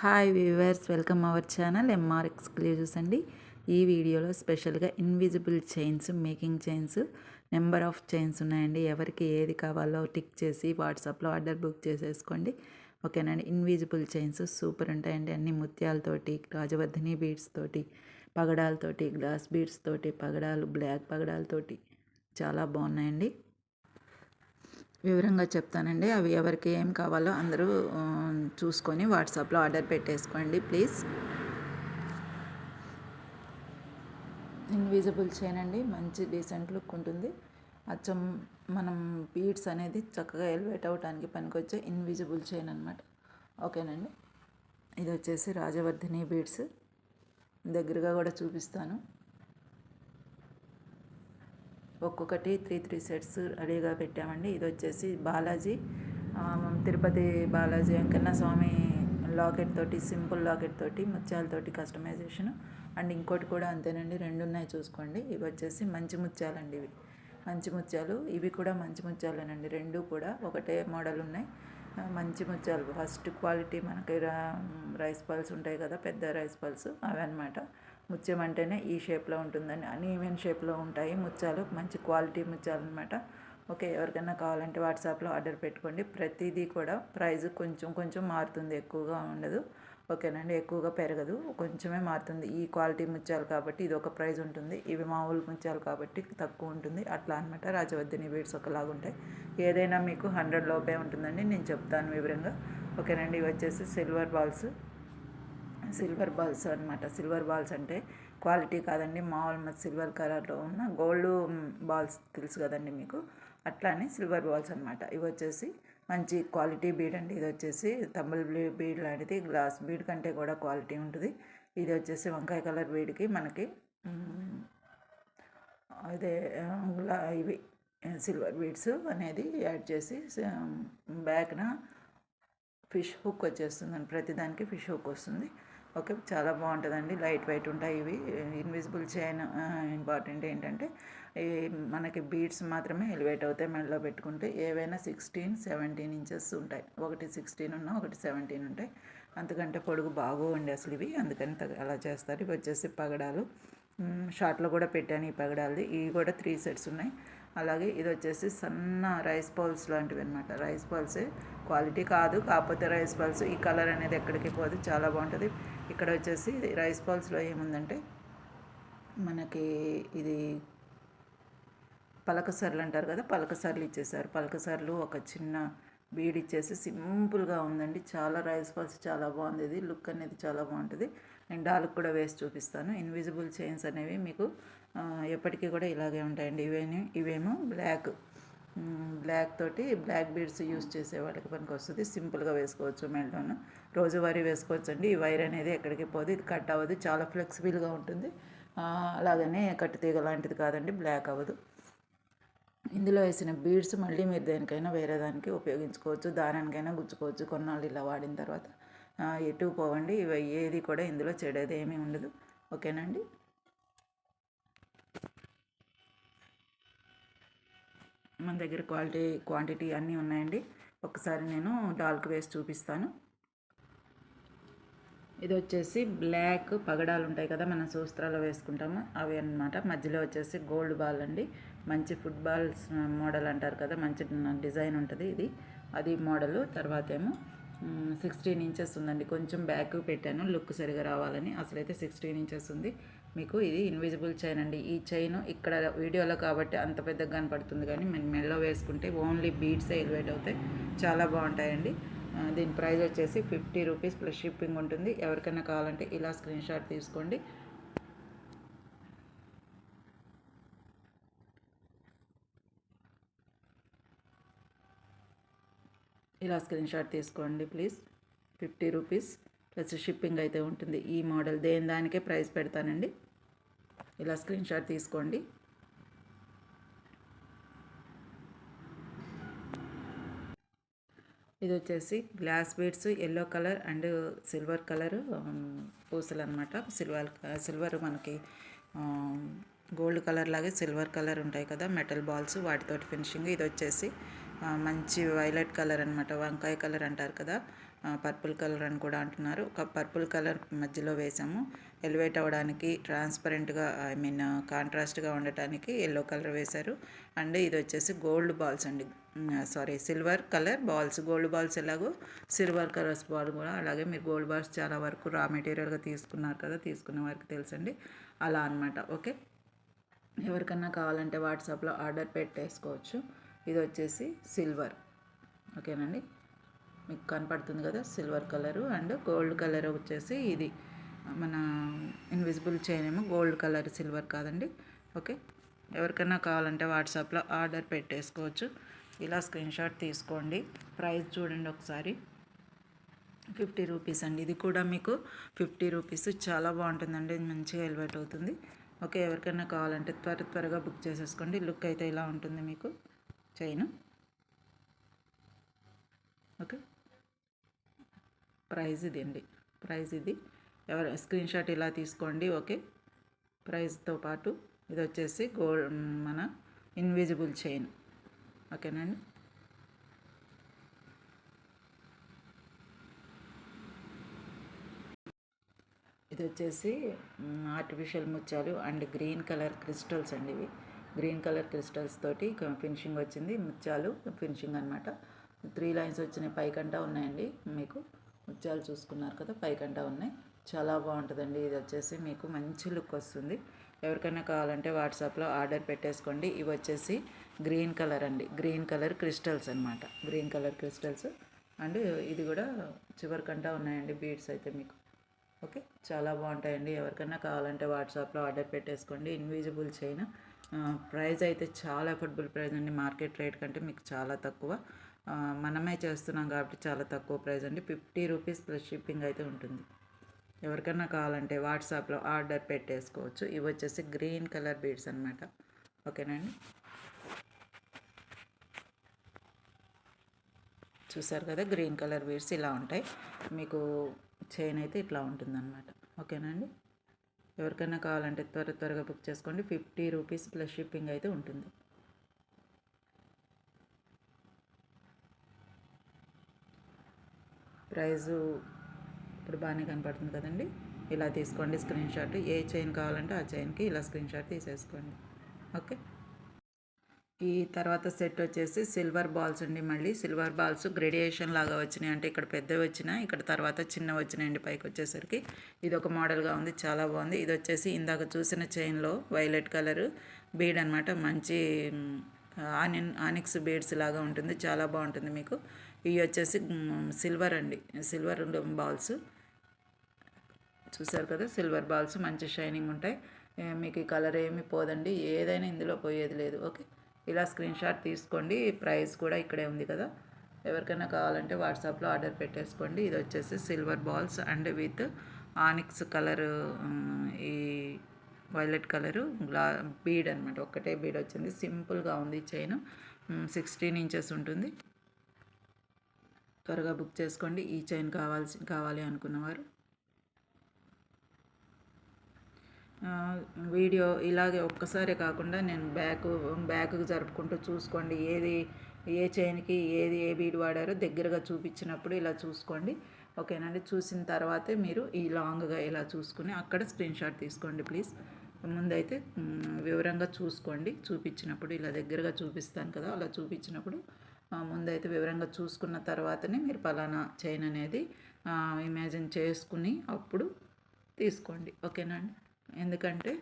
Hi viewers welcome our channel MR exclusives అండి. ఈ వీడియోలో స్పెషల్గా invisible chains making chains number of chains ఉన్నాయండి. ఎవరికి ఏది కావాలో టిక్ చేసి వాట్సాప్లో ఆర్డర్ బుక్ చేసేసుకోండి. ఓకేనండి ఇన్విజిబుల్ చైన్స్ సూపర్ ఉంటాయండి. అన్ని ముత్యాలతోటి రాజవర్ధిని బీడ్స్ తోటి పగడాలతోటి గ్లాస్ బీడ్స్ తోటి పగడాలు బ్లాక్ పగడాలతోటి చాలా బాగున్నాయండి. వివరంగా చెప్తానండి. అవి ఎవరికి ఏం కావాలో అందరూ చూసుకొని వాట్సాప్లో ఆర్డర్ పెట్టేసుకోండి ప్లీజ్. ఇన్విజిబుల్ చైన్ అండి. మంచి డీసెంట్ లుక్ ఉంటుంది. అచ్చం మనం బీడ్స్ అనేది చక్కగా ఎలివేట్ అవ్వడానికి పనికొచ్చే ఇన్విజిబుల్ చైన్ అనమాట ఓకేనండి. ఇది వచ్చేసి రాజవర్ధిని బీడ్స్. దగ్గరగా కూడా చూపిస్తాను. ఒక్కొక్కటి త్రీ త్రీ సెట్స్ రెడీగా పెట్టామండి. ఇది వచ్చేసి బాలాజీ తిరుపతి బాలాజీ వెంకన్న స్వామి లాకెట్ తోటి సింపుల్ లాకెట్ తోటి ముత్యాలతోటి కస్టమైజేషన్. అండ్ ఇంకోటి కూడా అంతేనండి రెండు ఉన్నాయి చూసుకోండి. ఇవి వచ్చేసి మంచి ముత్యాలండి ఇవి. మంచి ముత్యాలు ఇవి కూడా మంచి ముత్యాలేనండి. రెండు కూడా ఒకటే మోడల్ ఉన్నాయి. మంచి ముత్యాలు. ఫస్ట్ క్వాలిటీ మనకి రా- రైస్ పల్స్ ఉంటాయి కదా పెద్ద రైస్ పల్స్ అవి అనమాట ముత్యం అంటేనే ఈ షేప్లో ఉంటుందని అన్ని షేప్లో ఉంటాయి ముత్యాలు మంచి క్వాలిటీ ముత్యాలు అనమాట ఓకే ఎవరికైనా కావాలంటే వాట్సాప్లో ఆర్డర్ పెట్టుకోండి. ప్రతిదీ కూడా ప్రైస్ కొంచెం కొంచెం మారుతుంది ఎక్కువగా ఉండదు. ఓకేనండి ఎక్కువగా పెరగదు కొంచెమే మారుతుంది. ఈ క్వాలిటీ ముత్యాలు కాబట్టి ఇది ఒక ప్రైస్ ఉంటుంది. ఇవి మామూలు ముత్యాలు కాబట్టి తక్కువ ఉంటుంది. అట్లా అనమాట రాజవర్ధిని బీడ్స్ ఒకలాగా ఉంటాయి. ఏదైనా మీకు హండ్రెడ్ లోపే ఉంటుందండి. నేను చెప్తాను వివరంగా. ఓకేనండి ఇవి వచ్చేసి సిల్వర్ బాల్స్. సిల్వర్ బాల్స్ అనమాట సిల్వర్ బాల్స్ అంటే క్వాలిటీ కాదండి. మామూలు మన సిల్వర్ కలర్లో ఉన్న గోల్డ్ బాల్స్ తెలుసు కదండి మీకు. అట్లానే సిల్వర్ బాల్స్ అనమాట ఇవి వచ్చేసి మంచి క్వాలిటీ బీడ్ అండి. ఇది వచ్చేసి తంబుల్ బీడ్ లాంటిది. గ్లాస్ బీడ్ కంటే కూడా క్వాలిటీ ఉంటుంది. ఇది వచ్చేసి వంకాయ కలర్ బీడ్కి మనకి అదే గులా ఇవి సిల్వర్ బీడ్స్ అనేది యాడ్ చేసి బ్యాక్న ఫిష్ హుక్ వచ్చేస్తుందండి. ప్రతిదానికి ఫిష్ హుక్ వస్తుంది. ఓకే చాలా బాగుంటుందండి. లైట్ వెయిట్ ఉంటాయి ఇవి. ఇన్విజిబుల్ చైన్ ఇంపార్టెంట్ ఏంటంటే ఈ మనకి బీడ్స్ మాత్రమే ఎలివేట్ అవుతాయి మెడలో పెట్టుకుంటే. ఏవైనా సిక్స్టీన్ సెవెంటీన్ ఇంచెస్ ఉంటాయి. ఒకటి సిక్స్టీన్ ఉన్నా ఒకటి సెవెంటీన్ ఉంటాయి. అంతకంటే పొడుగు బాగోండి అసలు ఇవి. అందుకని తగ- అలా చేస్తారు. ఇవి వచ్చేసి పగడాలు. షార్ట్లో కూడా పెట్టాను ఈ పగడాలది. ఇవి కూడా త్రీ సెట్స్ ఉన్నాయి. అలాగే ఇది వచ్చేసి సన్న రైస్ బౌల్స్ లాంటివి అనమాట రైస్ బౌల్సే క్వాలిటీ కాదు కాకపోతే రైస్ బాల్స్ ఈ కలర్ అనేది ఎక్కడికి పోదు చాలా బాగుంటుంది. ఇక్కడ వచ్చేసి రైస్ బాల్స్లో ఏముందంటే మనకి ఇది పలకసర్లు అంటారు కదా పలకసర్లు ఇచ్చేసారు పలకసర్లు ఒక చిన్న బీడ్ ఇచ్చేసి సింపుల్గా ఉందండి. చాలా రైస్ బాల్స్ చాలా బాగుంది. ఇది లుక్ అనేది చాలా బాగుంటుంది. నేను డాల్కి కూడా వేసి చూపిస్తాను. ఇన్విజిబుల్ చైన్స్ అనేవి మీకు ఎప్పటికీ కూడా ఇలాగే ఉంటాయండి. ఇవేమి ఇవేమో బ్లాక్ బ్లాక్ తోటి బ్లాక్ బీడ్స్ యూస్ చేసే వాళ్ళకి పనికి వస్తుంది. సింపుల్గా వేసుకోవచ్చు మెల్టోన్ రోజువారీ వేసుకోవచ్చు అండి ఈ వైర్ అనేది ఎక్కడికి పోదు. ఇది కట్ అవ్వదు. చాలా ఫ్లెక్సిబుల్గా ఉంటుంది. అలాగనే కట్టు తీగ లాంటిది కాదండి. బ్లాక్ అవ్వదు. ఇందులో వేసిన బీడ్స్ మళ్ళీ మీరు దేనికైనా వేరే దానికి ఉపయోగించుకోవచ్చు. దారానికైనా గుచ్చుకోవచ్చు. కొన్నాళ్ళు ఇలా వాడిన తర్వాత. ఎటు పోవండి. ఇవి ఏది కూడా ఇందులో చెడేది ఏమీ ఉండదు. ఓకేనండి మన దగ్గర క్వాలిటీ క్వాంటిటీ అన్నీ ఉన్నాయండి. ఒకసారి నేను డాల్కి వేసి చూపిస్తాను. ఇది వచ్చేసి బ్లాక్ పగడాలు ఉంటాయి కదా మనం సూస్త్రాలు వేసుకుంటాము. అవి అన్నమాట. మధ్యలో వచ్చేసి గోల్డ్ బాల్ అండి. మంచి ఫుట్బాల్స్ మోడల్ అంటారు కదా మంచి డిజైన్ ఉంటుంది ఇది. అది మోడల్. తర్వాత ఏమో సిక్స్టీన్ ఇంచెస్ ఉందండి. కొంచెం బ్యాక్ పెట్టాను. లుక్ సరిగా రావాలని. అసలైతే సిక్స్టీన్ ఇంచెస్ ఉంది. మీకు ఇది ఇన్విజిబుల్ చైన్ అండి. ఈ చైన్ ఇక్కడ వీడియోలో కాబట్టి అంత పెద్దగా కనపడుతుంది కానీ మేము మెల్లో వేసుకుంటే ఓన్లీ బీడ్సే ఎలివేట్ అవుతాయి. చాలా బాగుంటాయండి. దీని ప్రైస్ వచ్చేసి ఫిఫ్టీ రూపీస్ ప్లస్ షిప్పింగ్ ఉంటుంది. ఎవరికైనా కావాలంటే ఇలా స్క్రీన్ షాట్ తీసుకోండి. ఇలా స్క్రీన్ షాట్ తీసుకోండి please fifty rupees plus shipping అయితే ఉంటుంది. ఈ మోడల్ దేని దానికే ప్రైస్ పెడతానండి? ఇలా స్క్రీన్ షాట్ తీసుకోండి. ఇది వచ్చేసి glass beads yellow colour and silver colour పూసలు అనమాట సిల్వర్ సిల్వర్ మనకి గోల్డ్ కలర్ లాగే సిల్వర్ కలర్ ఉంటాయి కదా మెటల్ బాల్స్ వాటితోటి ఫినిషింగ్. ఇది వచ్చేసి మంచి వైలెట్ కలర్ అనమాట వంకాయ కలర్ అంటారు కదా. పర్పుల్ కలర్ అని కూడా అంటున్నారు. ఒక పర్పుల్ కలర్ మధ్యలో వేసాము. ఎలివేట్ అవ్వడానికి ట్రాన్స్పరెంట్గా ఐ మీన్ కాంట్రాస్ట్గా ఉండటానికి ఎల్లో కలర్ వేశారు. అండ్ ఇది వచ్చేసి గోల్డ్ బాల్స్ అండి. Sorry silver colour balls gold balls ఎలాగో సిల్వర్ కలర్స్ బాల్ కూడా అలాగే మీరు గోల్డ్ బాల్స్ చాలా వరకు రా మెటీరియల్గా తీసుకున్నారు కదా తీసుకున్న వారికి తెలుసండి. అలా అనమాట ఓకే? ఎవరికన్నా కావాలంటే వాట్సాప్లో ఆర్డర్ పెట్టేసుకోవచ్చు. ఇది వచ్చేసి సిల్వర్ ఓకేనండి? మీకు కనపడుతుంది కదా silver colour and gold colour వచ్చేసి ఇది. మన ఇన్విజిబుల్ చైన్ ఏమో గోల్డ్ కలర్ సిల్వర్ కాదండి. ఓకే? ఎవరికైనా కావాలంటే వాట్సాప్లో ఆర్డర్ పెట్టేసుకోవచ్చు. ఇలా స్క్రీన్షాట్ తీసుకోండి. ప్రైస్ చూడండి ఒకసారి. ఫిఫ్టీ రూపీస్ అండి. ఇది కూడా మీకు ఫిఫ్టీ రూపీస్. చాలా బాగుంటుందండి. మంచిగా ఎలివేట్ అవుతుంది. ఓకే? ఎవరికైనా కావాలంటే త్వర త్వరగా బుక్ చేసేసుకోండి. లుక్ అయితే ఇలా ఉంటుంది మీకు. చైన్. ఓకే? ప్రైజ్ ఇది అండి. ప్రైజ్ ఇది. ఎవరు స్క్రీన్ షాట్ ఇలా తీసుకోండి. ఓకే. ప్రైజ్తో పాటు ఇది వచ్చేసి గోల్డ్ మన ఇన్విజిబుల్ చైన్. ఓకేనండి ఇది వచ్చేసి ఆర్టిఫిషియల్ ముత్యాలు అండ్ గ్రీన్ కలర్ క్రిస్టల్స్ అండి ఇవి. గ్రీన్ కలర్ క్రిస్టల్స్ తోటి ఫినిషింగ్ వచ్చింది ముత్యాలు ఫినిషింగ్ అనమాట త్రీ లైన్స్ వచ్చినాయి. పైకంటా ఉన్నాయండి మీకు. ముత్యాలు చూసుకున్నారు కదా పైకంటా ఉన్నాయి. చాలా బాగుంటుందండి. ఇది వచ్చేసి మీకు మంచి లుక్ వస్తుంది. ఎవరికైనా కావాలంటే వాట్సాప్లో ఆర్డర్ పెట్టేసుకోండి. ఇవి వచ్చేసి గ్రీన్ కలర్ అండి. గ్రీన్ కలర్ క్రిస్టల్స్ అనమాట గ్రీన్ కలర్ క్రిస్టల్స్. అండ్ ఇది కూడా చివరికంటా ఉన్నాయండి బీడ్స్ అయితే మీకు. ఓకే? చాలా బాగుంటాయండి. ఎవరికైనా కావాలంటే వాట్సాప్లో ఆర్డర్ పెట్టేసుకోండి. Invisible chain. ప్రైస్ అయితే చాలా అఫోర్డబుల్ ప్రైస్ అండి. మార్కెట్ రేట్ కంటే మీకు చాలా తక్కువ. మనమే చేస్తున్నాం కాబట్టి చాలా తక్కువ ప్రైస్ అండి. ఫిఫ్టీ రూపీస్ ప్లస్ షిప్పింగ్ అయితే ఉంటుంది. ఎవరికైనా కావాలంటే వాట్సాప్లో ఆర్డర్ పెట్టేసుకోవచ్చు. ఇవి వచ్చేసి గ్రీన్ కలర్ బీడ్స్ అనమాట ఓకేనండి చూసారు కదా గ్రీన్ కలర్ బీడ్స్ ఇలా ఉంటాయి. మీకు చైన్ అయితే ఇట్లా ఉంటుందన్నమాట. ఓకేనండి ఎవరికైనా కావాలంటే త్వర త్వరగా బుక్ చేసుకోండి. ఫిఫ్టీ రూపీస్ ప్లస్ షిప్పింగ్ అయితే ఉంటుంది. ప్రైజు ఇప్పుడు బాగానే కనపడుతుంది కదండి. ఇలా తీసుకోండి స్క్రీన్ షాట్. ఏ చైన్ కావాలంటే ఆ చైన్కి ఇలా స్క్రీన్ షాట్ తీసేసుకోండి. ఓకే? ఈ తర్వాత సెట్ వచ్చేసి సిల్వర్ బాల్స్ అండి మళ్ళీ. సిల్వర్ బాల్స్ గ్రేడియేషన్ లాగా వచ్చినాయి. అంటే ఇక్కడ పెద్దవి వచ్చినాయి. ఇక్కడ తర్వాత చిన్న వచ్చినాయండి పైకి వచ్చేసరికి. ఇది ఒక మోడల్గా ఉంది. చాలా బాగుంది. ఇది వచ్చేసి ఇందాక చూసిన చైన్లో వైలెట్ కలర్ బీడ్ అనమాట మంచి ఆనియన్ ఆనిక్స్ బీడ్స్ లాగా ఉంటుంది. చాలా బాగుంటుంది మీకు. ఇవి వచ్చేసి సిల్వర్ అండి. Silver balls. చూసారు కదా సిల్వర్ బాల్స్ మంచి షైనింగ్ ఉంటాయి. మీకు ఈ కలర్ ఏమి పోదండి. ఏదైనా ఇందులో పోయేది లేదు. ఓకే? ఇలా స్క్రీన్ షాట్ తీసుకోండి. ప్రైస్ కూడా ఇక్కడే ఉంది కదా. ఎవరికైనా కావాలంటే వాట్సాప్లో ఆర్డర్ పెట్టేసుకోండి. ఇది వచ్చేసి silver balls and with onyx colour ఈ వైలెట్ కలరు గ్లా బీడ్ అనమాట ఒక్కటే బీడ్ వచ్చింది. సింపుల్గా ఉంది చైన్. సిక్స్టీన్ ఇంచెస్ ఉంటుంది. త్వరగా బుక్ చేసుకోండి. ఈ చైన్ కావాల్సి కావాలి అనుకున్నవారు. వీడియో ఇలాగే ఒక్కసారే కాకుండా నేను బ్యాక్ బ్యాక్కి జరుపుకుంటూ చూసుకోండి. ఏది ఏ చైన్కి ఏది ఏ బీడ్ వాడారో దగ్గరగా చూపించినప్పుడు ఇలా చూసుకోండి. ఓకేనండి? చూసిన తర్వాతే మీరు ఈ లాంగ్గా ఇలా చూసుకుని అక్కడ స్క్రీన్ షాట్ తీసుకోండి ప్లీజ్. ముందైతే వివరంగా చూసుకోండి. చూపించినప్పుడు ఇలా దగ్గరగా చూపిస్తాను కదా అలా చూపించినప్పుడు ముందైతే వివరంగా చూసుకున్న తర్వాతనే మీరు పలానా చైన్ అనేది ఇమాజిన్ చేసుకుని అప్పుడు తీసుకోండి. ఓకేనండి ఎందుకంటే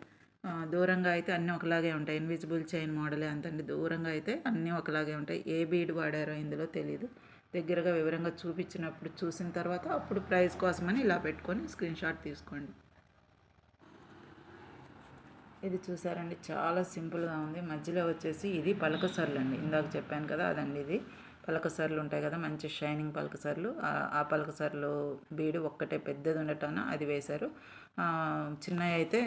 దూరంగా అయితే అన్నీ ఒకలాగే ఉంటాయి. ఇన్విజిబుల్ చైన్ మోడలే అంతండి. దూరంగా అయితే అన్నీ ఒకలాగే ఉంటాయి. ఏ బీడ్ వాడారో ఇందులో తెలియదు దగ్గరగా వివరంగా చూపించినప్పుడు చూసిన తర్వాత అప్పుడు ప్రైస్ కోసమని ఇలా పెట్టుకొని స్క్రీన్ షాట్ తీసుకోండి. ఇది చూసారండి చాలా సింపుల్గా ఉంది. మధ్యలో వచ్చేసి ఇది పలకసర్లు అండి ఇందాక చెప్పాను కదా అదండి ఇది. పలకసర్లు ఉంటాయి కదా మంచి షైనింగ్ పలకసర్లు ఆ పలకసర్లు బీడు ఒక్కటే పెద్దది ఉండటాన అది వేశారు. చిన్నవి అయితే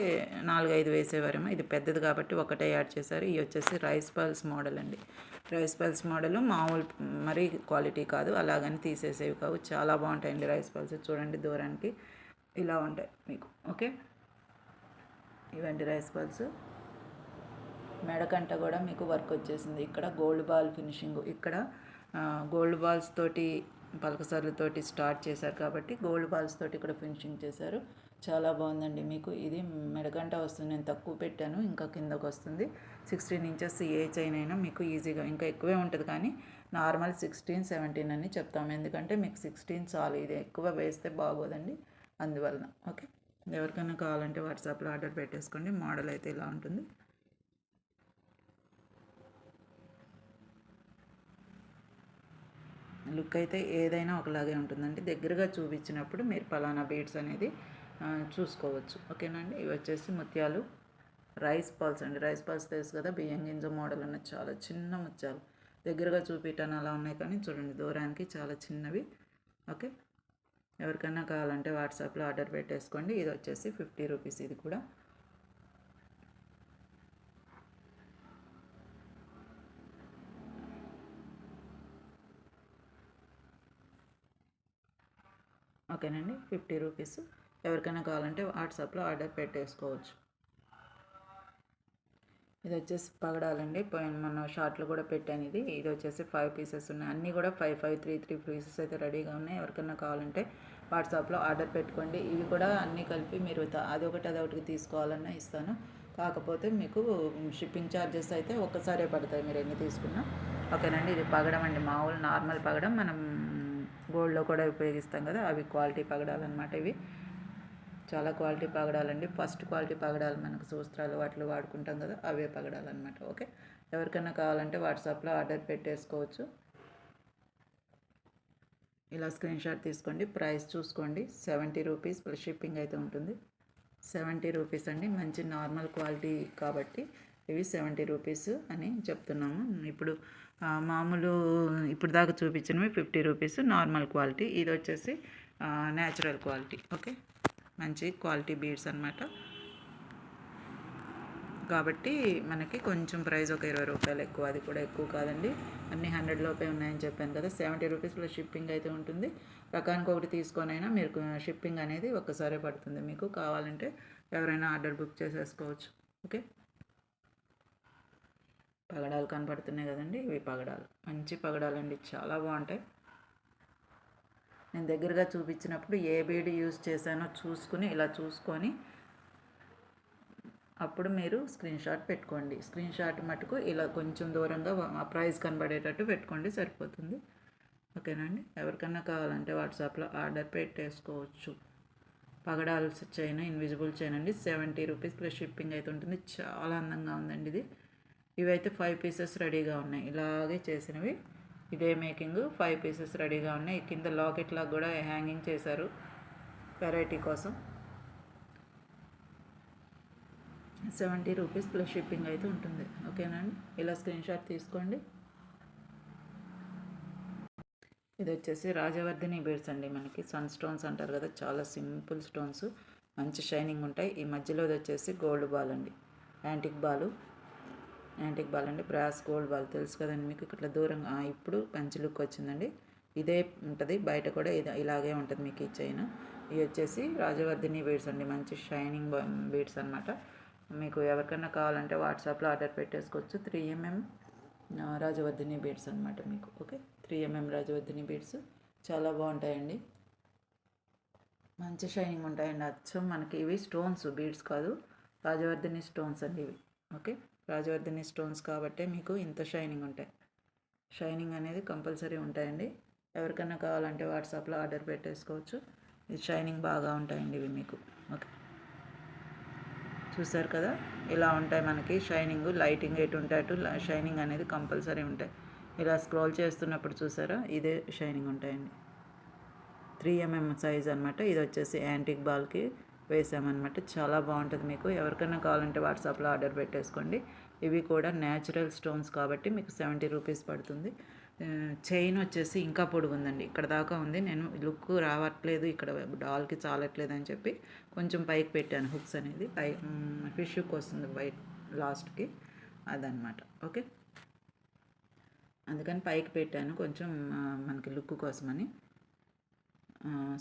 నాలుగైదు వేసేవారేమో ఇది పెద్దది కాబట్టి ఒకటే యాడ్ చేశారు. ఇవి వచ్చేసి రైస్ పల్స్ మోడల్ అండి రైస్ పల్స్ మోడల్ మామూలు మరీ క్వాలిటీ కాదు అలాగని తీసేసేవి కావు. చాలా బాగుంటాయండి రైస్ పల్స్. చూడండి దూరానికి ఇలా ఉంటాయి మీకు ఓకే? ఇవండి రైస్ బాల్స్ మెడకంట కూడా మీకు వర్క్ వచ్చేసింది. ఇక్కడ గోల్డ్ బాల్ ఫినిషింగ్ ఇక్కడ గోల్డ్ బాల్స్ తోటి పలకసర్లతోటి స్టార్ట్ చేశారు కాబట్టి గోల్డ్ బాల్స్ తోటి ఇక్కడ ఫినిషింగ్ చేశారు. చాలా బాగుందండి మీకు. ఇది మెడగంట వస్తుంది. నేను తక్కువ పెట్టాను ఇంకా కిందకు వస్తుంది. సిక్స్టీన్ ఇంచెస్ ఏ చైన్ అయినా మీకు ఈజీగా ఇంకా ఎక్కువే ఉంటుంది కానీ నార్మల్ సిక్స్టీన్ సెవెంటీన్ అని చెప్తాము. ఎందుకంటే మీకు సిక్స్టీన్ చాలు. ఇది ఎక్కువ వేస్తే బాగోదండి. అందువలన ఓకే? ఎవరికైనా కావాలంటే వాట్సాప్లో ఆర్డర్ పెట్టేసుకోండి. మోడల్ అయితే ఇలా ఉంటుంది. లుక్ అయితే ఏదైనా ఒకలాగే ఉంటుందండి. దగ్గరగా చూపించినప్పుడు మీరు పలానా బీడ్స్ అనేది చూసుకోవచ్చు. ఓకేనండి ఇవి వచ్చేసి ముత్యాలు. రైస్ పాల్స్ అండి. రైస్ పాల్స్ తెలుసు కదా? బియ్యం గింజ మోడల్ ఉన్న చాలా చిన్న ముత్యాలు. దగ్గరగా చూపించాను అలా ఉన్నాయి కానీ చూడండి దూరానికి చాలా చిన్నవి. ఓకే? ఎవరికైనా కావాలంటే వాట్సాప్లో ఆర్డర్ పెట్టేసుకోండి. ఇది వచ్చేసి ఫిఫ్టీ రూపీస్ ఇది కూడా. ఓకేనండి. Fifty rupees. ఎవరికైనా కావాలంటే వాట్సాప్లో ఆర్డర్ పెట్టేసుకోవచ్చు. ఇది వచ్చేసి పగడాలండి. పోయిన మన షార్ట్లో కూడా పెట్టాను ఇది. ఇది వచ్చేసి ఫైవ్ పీసెస్ ఉన్నాయి. అన్నీ కూడా five five three three pieces అయితే రెడీగా ఉన్నాయి. ఎవరికైనా కావాలంటే వాట్సాప్లో ఆర్డర్ పెట్టుకోండి. ఇవి కూడా అన్నీ కలిపి మీరు త- అదొకటి అదొకటి తీసుకోవాలన్నా ఇస్తాను. కాకపోతే మీకు షిప్పింగ్ ఛార్జెస్ అయితే ఒక్కసారే పడతాయి మీరు ఎన్ని తీసుకున్నా. ఓకేనండి. ఇది పగడం అండి. మామూలు నార్మల్ పగడం. మనం గోల్డ్లో కూడా ఉపయోగిస్తాం కదా. అవి క్వాలిటీ పగడాలన్నమాట ఇవి. చాలా క్వాలిటీ పగడాలండి. ఫస్ట్ క్వాలిటీ పగడాలు మనకు సూస్త్రాలు వాటిలో వాడుకుంటాం కదా అవే పగడాలన్నమాట ఓకే? ఎవరికైనా కావాలంటే వాట్సాప్లో ఆర్డర్ పెట్టేసుకోవచ్చు. ఇలా స్క్రీన్ షాట్ తీసుకోండి. ప్రైస్ చూసుకోండి. సెవెంటీ రూపీస్ ప్లస్ షిప్పింగ్ అయితే ఉంటుంది. సెవెంటీ రూపీస్ అండి. మంచి నార్మల్ క్వాలిటీ కాబట్టి ఇవి సెవెంటీ రూపీస్ అని చెప్తున్నాము. ఇప్పుడు మామూలు ఇప్పుడు దాకా చూపించినవి ఫిఫ్టీ రూపీస్ నార్మల్ క్వాలిటీ. ఇది వచ్చేసి న్యాచురల్ క్వాలిటీ ఓకే? మంచి క్వాలిటీ బీడ్స్ అన్నమాట. కాబట్టి మనకి కొంచెం ప్రైస్ ఒక ఇరవై రూపాయలు ఎక్కువ అది కూడా ఎక్కువ కాదండి. అన్ని హండ్రెడ్ లోపే ఉన్నాయని చెప్పాను కదా సెవెంటీ రూపీస్లో షిప్పింగ్ అయితే ఉంటుంది. రకానికి ఒకటి తీసుకొనైనా మీరు షిప్పింగ్ అనేది ఒక్కసారే పడుతుంది మీకు. కావాలంటే ఎవరైనా ఆర్డర్ బుక్ చేసేసుకోవచ్చు. ఓకే? పగడాలు కనపడుతున్నాయి కదండి ఇవి పగడాలు. మంచి పగడాలండి చాలా బాగుంటాయి. నేను దగ్గరగా చూపించినప్పుడు ఏ బీడ్ యూజ్ చేశానో చూసుకుని ఇలా చూసుకొని అప్పుడు మీరు స్క్రీన్ షాట్ పెట్టుకోండి. స్క్రీన్ షాట్ మటుకు ఇలా కొంచెం దూరంగా ఆ ప్రైస్ కనబడేటట్టు పెట్టుకోండి సరిపోతుంది. ఓకేనండి ఎవరికన్నా కావాలంటే వాట్సాప్లో ఆర్డర్ పెట్టేసుకోవచ్చు. పగడాల్సి చైన్ ఇన్విజిబుల్ చైన్ అండి. సెవెంటీ రూపీస్ ప్లస్ షిప్పింగ్ అయితే ఉంటుంది. చాలా అందంగా ఉందండి ఇది. ఇవైతే ఫైవ్ పీసెస్ రెడీగా ఉన్నాయి. ఇలాగే చేసినవి ఇదే మేకింగ్. ఫైవ్ పీసెస్ రెడీగా ఉన్నాయి. కింద లాకెట్ లాగా కూడా హ్యాంగింగ్ చేశారు వెరైటీ కోసం. సెవెంటీ రూపీస్ ప్లస్ షిప్పింగ్ అయితే ఉంటుంది. ఓకేనండి ఇలా స్క్రీన్ షాట్ తీసుకోండి. ఇది వచ్చేసి రాజవర్ధిని బీడ్స్ అండి మనకి. సన్ స్టోన్స్ అంటారు కదా చాలా సింపుల్ స్టోన్స్. మంచి షైనింగ్ ఉంటాయి. ఈ మధ్యలో ఇది వచ్చేసి గోల్డ్ బాల్ అండి. Antique ball. యాంటిక్ బాల్ అండి బ్రాస్ గోల్డ్ బాల్ తెలుసు కదండి మీకు. ఇట్లా దూరంగా ఇప్పుడు పంచి లుక్ వచ్చిందండి. ఇదే ఉంటుంది. బయట కూడా ఇది ఇలాగే ఉంటుంది మీకు ఈ చైన్. ఇవి వచ్చేసి రాజవర్ధిని బీడ్స్ అండి. మంచి షైనింగ్ బీడ్స్ అన్నమాట. మీకు ఎవరికైనా కావాలంటే వాట్సాప్లో ఆర్డర్ పెట్టేసుకోవచ్చు. త్రీ ఎంఎం రాజవర్ధిని బీడ్స్ అనమాట మీకు. ఓకే? త్రీ ఎంఎం రాజవర్ధిని బీడ్స్. చాలా బాగుంటాయండి. మంచి షైనింగ్ ఉంటాయండి. అచ్చం మనకి ఇవి స్టోన్స్ బీడ్స్ కాదు. రాజవర్ధిని స్టోన్స్ అండి ఇవి. ఓకే? రాజవర్ధిని స్టోన్స్ కాబట్టే మీకు ఇంత షైనింగ్ ఉంటాయి. షైనింగ్ అనేది కంపల్సరీ ఉంటాయండి. ఎవరికైనా కావాలంటే వాట్సాప్లో ఆర్డర్ పెట్టేసుకోవచ్చు. ఇది షైనింగ్ బాగా ఉంటాయండి ఇవి మీకు. ఓకే. చూసారు కదా? ఇలా ఉంటాయి మనకి షైనింగ్ లైటింగ్ ఎటు ఉంటాయి అటు షైనింగ్ అనేది కంపల్సరీ ఉంటాయి. ఇలా స్క్రోల్ చేస్తున్నప్పుడు చూసారా? ఇదే షైనింగ్ ఉంటాయండి. త్రీ ఎంఎం సైజ్ అనమాట ఇది వచ్చేసి యాంటిక్ బాల్కి వేసామన్నమాట. చాలా బాగుంటుంది మీకు. ఎవరికైనా కావాలంటే వాట్సాప్లో ఆర్డర్ పెట్టేసుకోండి. ఇవి కూడా న్యాచురల్ స్టోన్స్ కాబట్టి మీకు సెవెంటీ రూపీస్ పడుతుంది. చైన్ వచ్చేసి ఇంకా పొడుగుందండి. ఇక్కడ దాకా ఉంది. నేను లుక్ రావట్లేదు. ఇక్కడ డాల్కి చాలట్లేదు అని చెప్పి కొంచెం పైకి పెట్టాను హుక్స్ అనేది. పై ఫిష్కి వస్తుంది వైట్ లాస్ట్కి. అదనమాట ఓకే? అందుకని పైకి పెట్టాను. కొంచెం మనకి లుక్ కోసమని.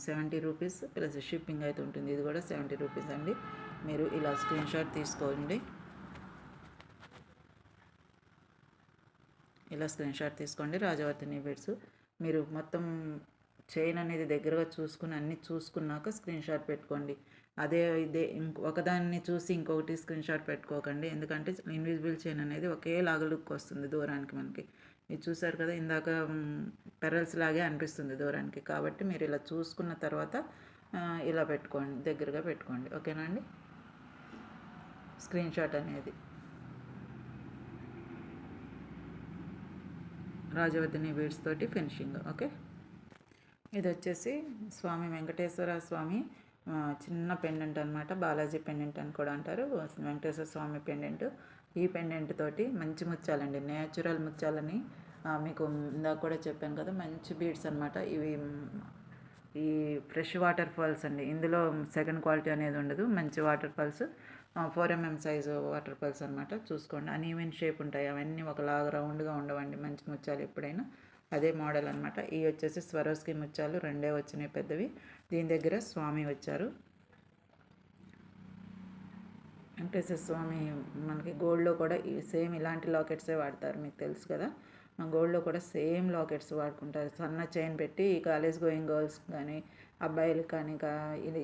సెవెంటీ రూపీస్ ప్లస్ షిప్పింగ్ అయితే ఉంటుంది. ఇది కూడా సెవెంటీ రూపీస్ అండి. మీరు ఇలా స్క్రీన్ షాట్ తీసుకోండి. ఇలా స్క్రీన్ షాట్ తీసుకోండి. రాజవర్తిని బెడ్స్ మీరు మొత్తం చైన్ అనేది దగ్గరగా చూసుకుని అన్నీ చూసుకున్నాక స్క్రీన్ షాట్ పెట్టుకోండి. అదే ఇదే ఒకదాన్ని చూసి ఇంకొకటి స్క్రీన్ షాట్ పెట్టుకోకండి. ఎందుకంటే ఇన్విజిబుల్ చైన్ అనేది ఒకేలాగా లుక్ వస్తుంది దూరానికి మనకి. ఇది చూసారు కదా ఇందాక పెరల్స్ లాగే అనిపిస్తుంది దూరానికి. కాబట్టి మీరు ఇలా చూసుకున్న తర్వాత ఇలా పెట్టుకోండి దగ్గరగా పెట్టుకోండి. ఓకేనా అండి? స్క్రీన్ షాట్ అనేది. రాజవర్ధిని బీడ్స్ తోటి ఫినిషింగ్ ఓకే? ఇది వచ్చేసి స్వామి వెంకటేశ్వర స్వామి చిన్న పెండెంట్ అనమాట బాలాజీ పెండెంట్ అని కూడా అంటారు. వెంకటేశ్వర స్వామి పెండెంట్ ఈ పెండెంట్ తోటి మంచి ముత్యాలండి. నేచురల్ ముత్యాలని మీకు ఇందాక కూడా చెప్పాను కదా మంచి బీడ్స్ అనమాట ఇవి ఈ ఫ్రెష్ వాటర్ ఫాల్స్ అండి. ఇందులో సెకండ్ క్వాలిటీ అనేది ఉండదు. మంచి water falls four mm size water falls అనమాట చూసుకోండి. అన్ఈవెన్ షేప్ ఉంటాయి. అవన్నీ ఒకలాగా రౌండ్గా ఉండవండి. మంచి ముత్యాలు ఎప్పుడైనా. అదే మోడల్ అనమాట ఈ వచ్చేసి స్వరోస్కి ముత్యాలు. రెండే వచ్చినాయి పెద్దవి. దీని దగ్గర స్వామి వచ్చారు. వెంకటేశ్వర స్వామి మనకి గోల్డ్లో కూడా సేమ్ ఇలాంటి లాకెట్సే వాడతారు మీకు తెలుసు కదా. మా గోల్డ్లో కూడా సేమ్ లాకెట్స్ వాడుకుంటారు. సన్న చైన్ పెట్టి కాలేజ్ గోయింగ్ గర్ల్స్ కానీ అబ్బాయిలు కానీ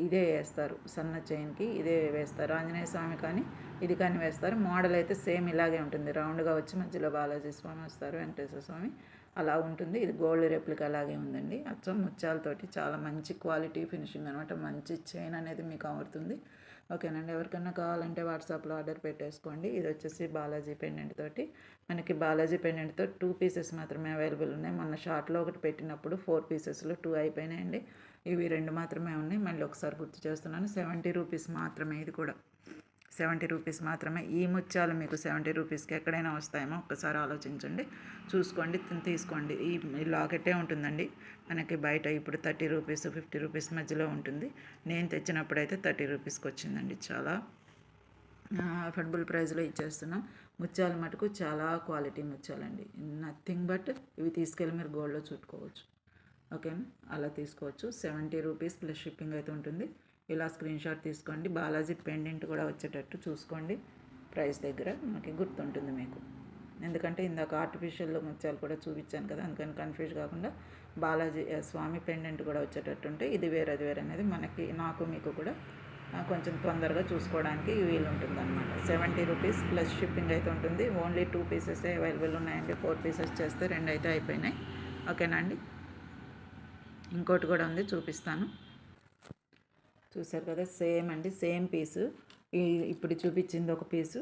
ఇదే వేస్తారు. సన్న చైన్కి ఇదే వేస్తారు. ఆంజనేయ స్వామి కానీ ఇది కానీ వేస్తారు. మోడల్ అయితే సేమ్ ఇలాగే ఉంటుంది. రౌండ్గా వచ్చి మధ్యలో బాలాజీ స్వామి వస్తారు వెంకటేశ్వర స్వామి. అలా ఉంటుంది. ఇది గోల్డ్ రెప్లిక్ అలాగే ఉందండి. అచ్చం ముత్యాలతోటి చాలా మంచి క్వాలిటీ ఫినిషింగ్ అనమాట మంచి చైన్ అనేది మీకు అమరుతుంది. ఓకేనండి. ఎవరికైనా కావాలంటే వాట్సాప్లో ఆర్డర్ పెట్టేసుకోండి. ఇది వచ్చేసి బాలాజీ పెండెంట్ తోటి. మనకి బాలాజీ పెండెంట్తో టూ పీసెస్ మాత్రమే అవైలబుల్ ఉన్నాయి. మొన్న షార్ట్లో ఒకటి పెట్టినప్పుడు ఫోర్ పీసెస్లో టూ అయిపోయినాయండి. ఇవి రెండు మాత్రమే ఉన్నాయి. మళ్ళీ ఒకసారి గుర్తు చేస్తున్నాను. సెవెంటీ రూపీస్ మాత్రమే ఇది కూడా. సెవెంటీ రూపీస్ మాత్రమే. ఈ ముత్యాలు మీకు సెవెంటీ రూపీస్కి ఎక్కడైనా వస్తాయేమో ఒక్కసారి ఆలోచించండి. చూసుకోండి తీసుకోండి. ఈ లాకెటే ఉంటుందండి. మనకి బయట ఇప్పుడు థర్టీ రూపీస్ ఫిఫ్టీ రూపీస్ మధ్యలో ఉంటుంది. నేను తెచ్చినప్పుడైతే థర్టీ రూపీస్కి వచ్చిందండి చాలా. అఫోర్డబుల్ ప్రైస్లో ఇచ్చేస్తున్నాం. ముత్యాలు మటుకు చాలా క్వాలిటీ ముత్యాలండి. నథింగ్ బట్ ఇవి తీసుకెళ్ళి మీరు గోల్డ్లో చుట్టుకోవచ్చు. ఓకేనా? అలా తీసుకోవచ్చు. సెవెంటీ రూపీస్ ప్లస్ షిప్పింగ్ అయితే ఉంటుంది. ఇలా స్క్రీన్షాట్ తీసుకోండి. బాలాజీ పెండెంట్ కూడా వచ్చేటట్టు చూసుకోండి. ప్రైస్ దగ్గర మనకి గుర్తుంటుంది మీకు. ఎందుకంటే ఇందాక ఆర్టిఫిషియల్ ముత్యాలు కూడా చూపించాను కదా అందుకని కన్ఫ్యూజ్ కాకుండా బాలాజీ స్వామి పెండెంట్ కూడా వచ్చేటట్టు ఉంటే ఇది వేరేది వేరే అనేది మనకి నాకు మీకు కూడా కొంచెం తొందరగా చూసుకోవడానికి వీలు ఉంటుంది అనమాట సెవెంటీ రూపీస్ ప్లస్ షిప్పింగ్ అయితే ఉంటుంది. ఓన్లీ టూ పీసెస్ అవైలబుల్ ఉన్నాయండి. ఫోర్ పీసెస్ చేస్తే రెండు అయితే అయిపోయినాయి. ఓకేనా అండి? ఇంకోటి కూడా ఉంది చూపిస్తాను. చూసారు కదా సేమ్ అండి సేమ్ పీసు. ఈ ఇప్పుడు చూపించింది ఒక పీసు.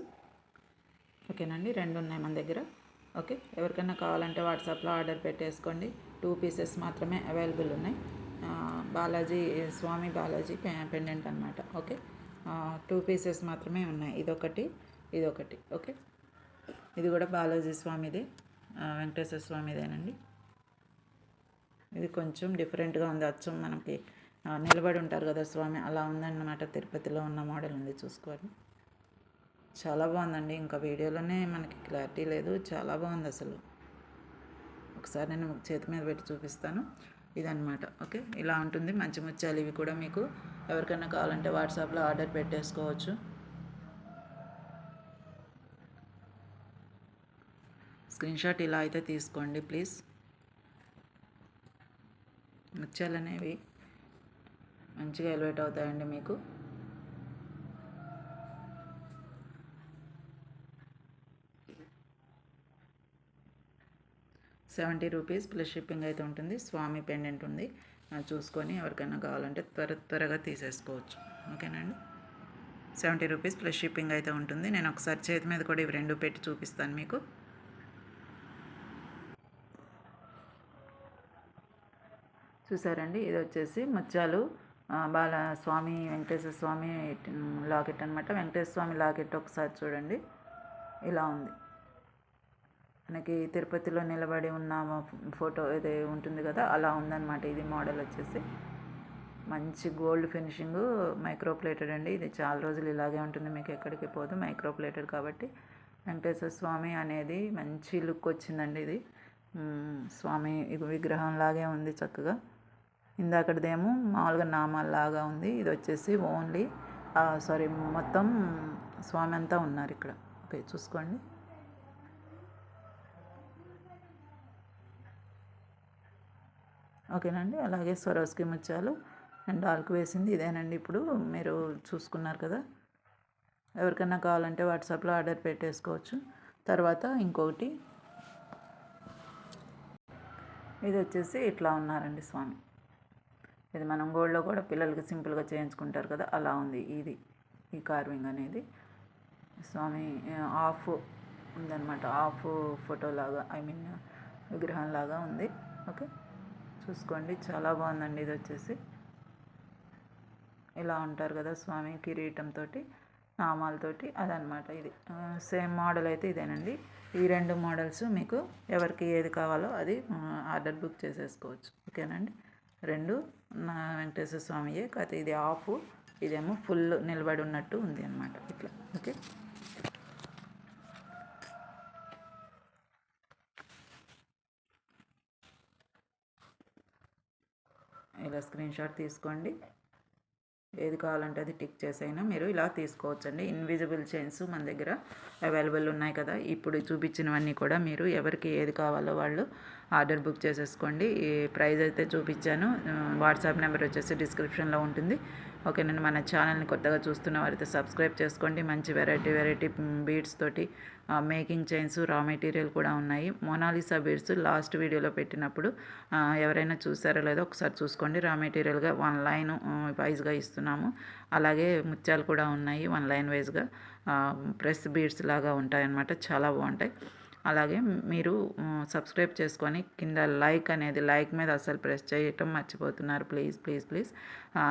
ఓకేనండి రెండు ఉన్నాయి మన దగ్గర. ఓకే ఎవరికైనా కావాలంటే వాట్సాప్లో ఆర్డర్ పెట్టేసుకోండి. టూ పీసెస్ మాత్రమే అవైలబుల్ ఉన్నాయి. బాలాజీ స్వామి బాలాజీ పెండెంట్ అనమాట ఓకే టూ పీసెస్ మాత్రమే ఉన్నాయి. ఇదొకటి ఇదొకటి. ఓకే ఇది కూడా బాలాజీ స్వామిదే. వెంకటేశ్వర స్వామిదేనండి. ఇది కొంచెం డిఫరెంట్గా ఉంది. అచ్చం మనకి నిలబడి ఉంటారు కదా స్వామి అలా ఉందన్నమాట. తిరుపతిలో ఉన్న మోడల్ ఉంది చూసుకోండి. చాలా బాగుందండి. ఇంకా వీడియోలోనే మనకి క్లారిటీ లేదు. చాలా బాగుంది అసలు. ఒకసారి నేను చేతి మీద పెట్టి చూపిస్తాను. ఇదనమాట ఓకే? ఇలా ఉంటుంది. మంచి ముత్యాలు ఇవి కూడా మీకు ఎవరికైనా కావాలంటే వాట్సాప్లో ఆర్డర్ పెట్టేసుకోవచ్చు. స్క్రీన్ షాట్ ఇలా అయితే తీసుకోండి ప్లీజ్. ముత్యాలు అనేవి మంచిగా ఎలివేట్ అవుతాయండి మీకు. సెవెంటీ రూపీస్ ప్లస్ షిప్పింగ్ అయితే ఉంటుంది. స్వామి పెండెంట్ ఉంది. చూసుకొని ఎవరికైనా కావాలంటే త్వర త్వరగా తీసేసుకోవచ్చు. ఓకేనండి? సెవెంటీ రూపీస్ ప్లస్ షిప్పింగ్ అయితే ఉంటుంది. నేను ఒకసారి చేతి మీద కూడా ఇవి రెండు పెట్టి చూపిస్తాను మీకు. చూసారండి? ఇది వచ్చేసి ముత్యాలు బాల స్వామి వెంకటేశ్వర స్వామి లాకెట్ అనమాట వెంకటేశ్వర స్వామి లాకెట్ ఒకసారి చూడండి. ఇలా ఉంది. మనకి తిరుపతిలో నిలబడి ఉన్న ఫోటో ఇది ఉంటుంది కదా అలా ఉందన్నమాట. ఇది మోడల్ వచ్చేసి. మంచి గోల్డ్ ఫినిషింగ్ మైక్రోప్లేటెడ్ అండి. ఇది చాలా రోజులు ఇలాగే ఉంటుంది. మీకు ఎక్కడికి పోదు మైక్రోప్లేటెడ్ కాబట్టి. వెంకటేశ్వర స్వామి అనేది మంచి లుక్ వచ్చిందండి ఇది. స్వామి విగ్రహం లాగే ఉంది చక్కగా. ఇందాకటిదేమో మామూలుగా నామాల్లాగా ఉంది. ఇది వచ్చేసి ఓన్లీ సారీ మొత్తం స్వామి అంతా ఉన్నారు ఇక్కడ. ఓకే చూసుకోండి. ఓకేనండి అలాగే సొరోస్కి ముత్యాలు అండ్ ఆల్కు వేసింది ఇదేనండి ఇప్పుడు. మీరు చూసుకున్నారు కదా. ఎవరికైనా కావాలంటే వాట్సాప్లో ఆర్డర్ పెట్టేసుకోవచ్చు. తర్వాత ఇంకొకటి ఇది వచ్చేసి ఇట్లా ఉన్నారండి స్వామి. ఇది మనం గోల్డ్లో కూడా పిల్లలకి సింపుల్గా చేయించుకుంటారు కదా అలా ఉంది ఇది ఈ కార్వింగ్ అనేది. స్వామి ఆఫ్ ఉందన్నమాట ఆఫ్ ఫోటోలాగా ఐ మీన్ విగ్రహం లాగా ఉంది. ఓకే చూసుకోండి చాలా బాగుందండి ఇది వచ్చేసి. ఇలా ఉంటారు కదా స్వామి కిరీటంతో నామాలతోటి అదనమాట ఇది. సేమ్ మోడల్ అయితే ఇదేనండి. ఈ రెండు మోడల్స్ మీకు ఎవరికి ఏది కావాలో అది ఆర్డర్ బుక్ చేసేసుకోవచ్చు. ఓకేనండి? రెండు నా వెంకటేశ్వర స్వామియే కాకపోతే ఇది ఆఫ్ ఇదేమో ఫుల్ నిలబడి ఉన్నట్టు ఉంది అనమాట ఇట్లా ఓకే? ఇలా స్క్రీన్ షాట్ తీసుకోండి. ఏది కావాలంటే అది టిక్ చేసైనా మీరు ఇలా తీసుకోవచ్చండి. ఇన్విజిబుల్ చైన్స్ మన దగ్గర అవైలబుల్ ఉన్నాయి కదా. ఇప్పుడు చూపించినవన్నీ కూడా మీరు ఎవరికి ఏది కావాలో వాళ్ళు ఆర్డర్ బుక్ చేసేసుకోండి. ఈ ప్రైస్ అయితే చూపించాను. వాట్సాప్ నెంబర్ వచ్చేసి డిస్క్రిప్షన్లో ఉంటుంది. ఓకేనండి మన ఛానల్ని కొత్తగా చూస్తున్న వారైతే సబ్స్క్రైబ్ చేసుకోండి. మంచి వెరైటీ వెరైటీ బీడ్స్ తోటి మేకింగ్ చైన్స్ రా మెటీరియల్ కూడా ఉన్నాయి. మొనాలిసా బీడ్స్ లాస్ట్ వీడియోలో పెట్టినప్పుడు ఎవరైనా చూసారో లేదో ఒకసారి చూసుకోండి. రా మెటీరియల్గా వన్ లైన్ వైజ్గా ఇస్తున్నాము. అలాగే ముత్యాలు కూడా ఉన్నాయి వన్ లైన్ వైజ్గా. ప్రెస్ బీడ్స్ లాగా ఉంటాయన్నమాట చాలా బాగుంటాయి. అలాగే మీరు సబ్స్క్రైబ్ చేసుకొని కింద లైక్ అనేది లైక్ మీద అసలు ప్రెస్ చేయటం మర్చిపోతున్నారు. Please please please.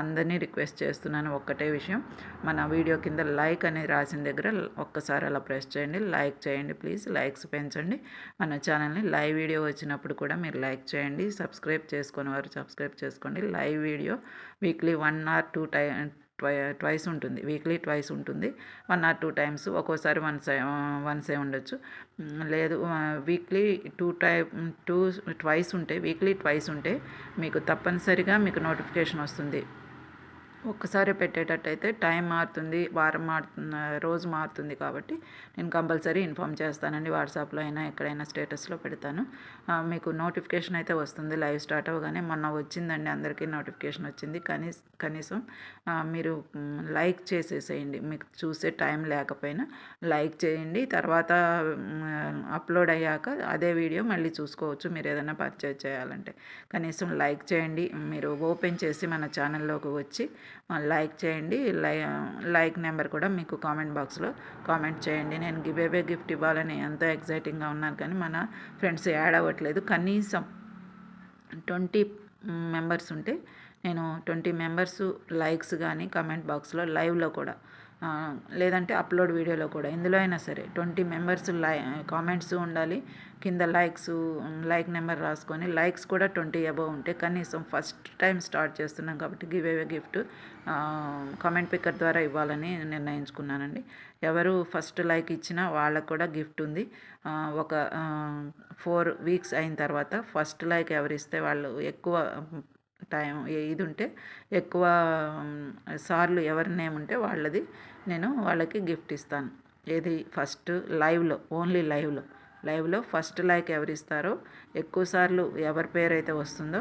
అందరినీ రిక్వెస్ట్ చేస్తున్నాను ఒక్కటే విషయం. మన వీడియో కింద లైక్ అనేది రాసిన దగ్గర ఒక్కసారి అలా ప్రెస్ చేయండి లైక్ చేయండి ప్లీజ్. లైక్స్ పెంచండి. మన ఛానల్ని లైవ్ వీడియో వచ్చినప్పుడు కూడా మీరు లైక్ చేయండి. సబ్స్క్రైబ్ చేసుకుని వారు సబ్స్క్రైబ్ చేసుకోండి. Live video weekly one or two tie ట్వై twice ఉంటుంది. వీక్లీ ట్వైస్ ఉంటుంది. వన్ ఆర్ టూ టైమ్స్ ఒక్కోసారి వన్స్ వన్సే uh, ఉండొచ్చు. లేదు వీక్లీ టూ టై టూ ట్వైస్ ఉంటే వీక్లీ ట్వైస్ ఉంటే మీకు తప్పనిసరిగా మీకు నోటిఫికేషన్ వస్తుంది. ఒక్కసారి పెట్టేటట్టయితే టైం మారుతుంది వారం మారుతుంది రోజు మారుతుంది కాబట్టి నేను కంపల్సరీ ఇన్ఫామ్ చేస్తానండి వాట్సాప్లో అయినా ఎక్కడైనా స్టేటస్లో పెడతాను. మీకు నోటిఫికేషన్ అయితే వస్తుంది లైవ్ స్టార్ట్ అవ్వగానే మొన్న వచ్చిందండి అందరికీ నోటిఫికేషన్ వచ్చింది. కనీస కనీసం మీరు లైక్ చేసేసేయండి. మీకు చూసే టైం లేకపోయినా లైక్ చేయండి. తర్వాత అప్లోడ్ అయ్యాక అదే వీడియో మళ్ళీ చూసుకోవచ్చు మీరు ఏదైనా పర్చేజ్ చేయాలంటే. కనీసం లైక్ చేయండి. మీరు ఓపెన్ చేసి మన ఛానల్లోకి వచ్చి లైక్ చేయండి లై లైక్ నెంబర్ కూడా మీకు కామెంట్ బాక్స్లో కామెంట్ చేయండి. నేను గివ్ గిఫ్ట్ ఇవ్వాలని ఎంతో ఎగ్జైటింగ్గా ఉన్నాను కానీ మన ఫ్రెండ్స్ యాడ్ అవ్వట్లేదు. కనీసం ట్వంటీ మెంబర్స్ ఉంటే నేను ట్వంటీ మెంబర్స్ లైక్స్ కానీ కమెంట్ బాక్స్లో లైవ్లో కూడా లేదంటే అప్లోడ్ వీడియోలో కూడా ఇందులో అయినా సరే ట్వంటీ మెంబర్స్ లై కామెంట్స్ ఉండాలి. కింద లైక్స్ లైక్ నెంబర్ రాసుకొని లైక్స్ కూడా ట్వంటీ అబవ్ ఉంటే కనీసం ఫస్ట్ టైం స్టార్ట్ చేస్తున్నాం కాబట్టి give away gift comment picker ద్వారా ఇవ్వాలని నిర్ణయించుకున్నానండి. ఎవరు ఫస్ట్ లైక్ ఇచ్చినా వాళ్ళకు కూడా గిఫ్ట్ ఉంది. ఒక ఫోర్ వీక్స్ అయిన తర్వాత ఫస్ట్ లైక్ ఎవరిస్తే వాళ్ళు ఎక్కువ టైం ఇది ఉంటే ఎక్కువ సార్లు ఎవరి నేమ్ ఉంటే వాళ్ళది నేను వాళ్ళకి గిఫ్ట్ ఇస్తాను. ఏది ఫస్ట్ లైవ్లో ఓన్లీ లైవ్లో లైవ్లో ఫస్ట్ లైక్ ఎవరు ఇస్తారో ఎక్కువ సార్లు ఎవరి పేరు అయితే వస్తుందో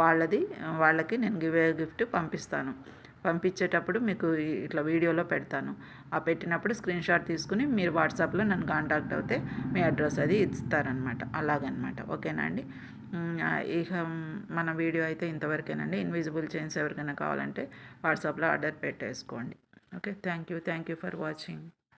వాళ్ళది వాళ్ళకి నేను గివే గిఫ్ట్ పంపిస్తాను. పంపించేటప్పుడు మీకు ఇట్లా వీడియోలో పెడతాను. ఆ పెట్టినప్పుడు స్క్రీన్ షాట్ తీసుకుని మీరు వాట్సాప్లో నన్ను కాంటాక్ట్ అవుతే మీ అడ్రస్ అది ఇస్తారనమాట అలాగనమాట ఓకేనా అండి? ఇక మన వీడియో అయితే ఇంతవరకేనండి. ఇన్విజిబుల్ చైన్స్ ఎవరికైనా కావాలంటే వాట్సాప్లో ఆర్డర్ పెట్టేసుకోండి. Okay? Thank you. Thank you for watching.